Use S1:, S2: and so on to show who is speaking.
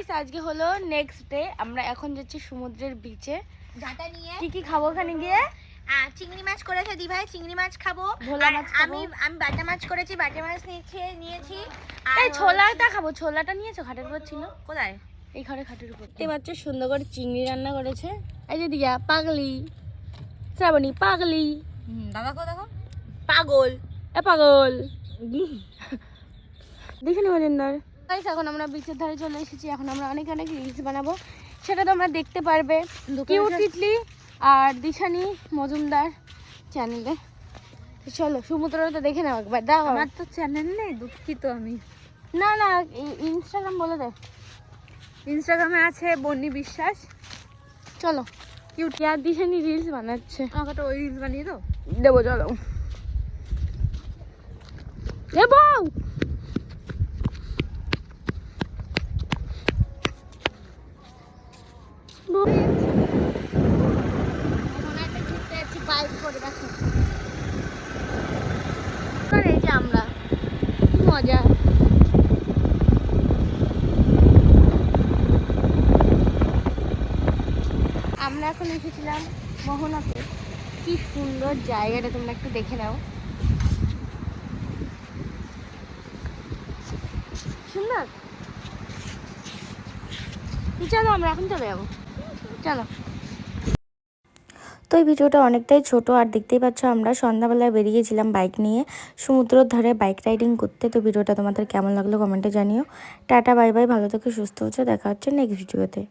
S1: Guys আজকে হলো next day আমরা এখন যাচ্ছি সমুদ্রের বিচে
S2: ডাটা নিয়ে।
S1: কি কি খাব ওখানে গিয়ে?
S2: চিংড়ি মাছ করেছে দি ভাই চিংড়ি মাছ খাব।
S1: ভোলা মাছ
S2: আমি আমি বাটা মাছ করেছি বাটা মাছ নিয়েছি নিয়েছি। আর
S1: এই ছোলাটা খাব ছোলাটা নিয়েছো? খাটের উপর ছিল।
S2: কোথায়?
S1: এই ঘরে খাটের উপর। এই বাচ্চা সুন্দর করে চিংড়ি রান্না করেছে। এই যে দিয়া পাগলি। শ্রাবণী পাগলি।
S2: দাদা কো দেখো।
S1: পাগল। এ পাগল। দেখে নেব গাইস এখন আমরা বিচের ধারে চলে এসেছি। এখন আমরা অনেক অনেক রিলস বানাবো। সেটা তোমরা দেখতে পারবে। কিউট তিতলি আর দিশানি মজুমদার চ্যানেলে চলো সমুদ্রটা দেখে নাও একবার। দাও।
S2: আমার তো চ্যানেল নেই দুঃখিত আমি।
S1: না না ইনস্টাগ্রাম বলে দে।
S2: ইনস্টাগ্রামে আছে বন্নি বিশ্বাস।
S1: চলো। কিউট আর দিশানি রিলস বানাচ্ছে।
S2: আমাকে তো ওই রিলস বানিয়ে দাও।
S1: দেবো চলো। দেবো এই যে আমরা কি মজা। আমরা এখন এসেছিলাম মোহনাতে কি সুন্দর জায়গাটা, তোমরা একটু দেখে নাও। সুন্দর? চলো আমরা এখন চলে যাব চলো।
S3: তো এই ভিডিওটা অনেকটাই ছোট। আর দেখতেই পাচ্ছ আমরা সন্ধ্যাবেলায় বেরিয়েছিলাম বাইক নিয়ে সমুদ্রের ধারে বাইক রাইডিং করতে। তো ভিডিওটা তোমাদের কেমন লাগল কমেন্টে জানিও। টাটা, বাই বাই, ভালো থেকে, সুস্থ হচ্ছে দেখা হচ্ছে নেক্সট ভিডিওতে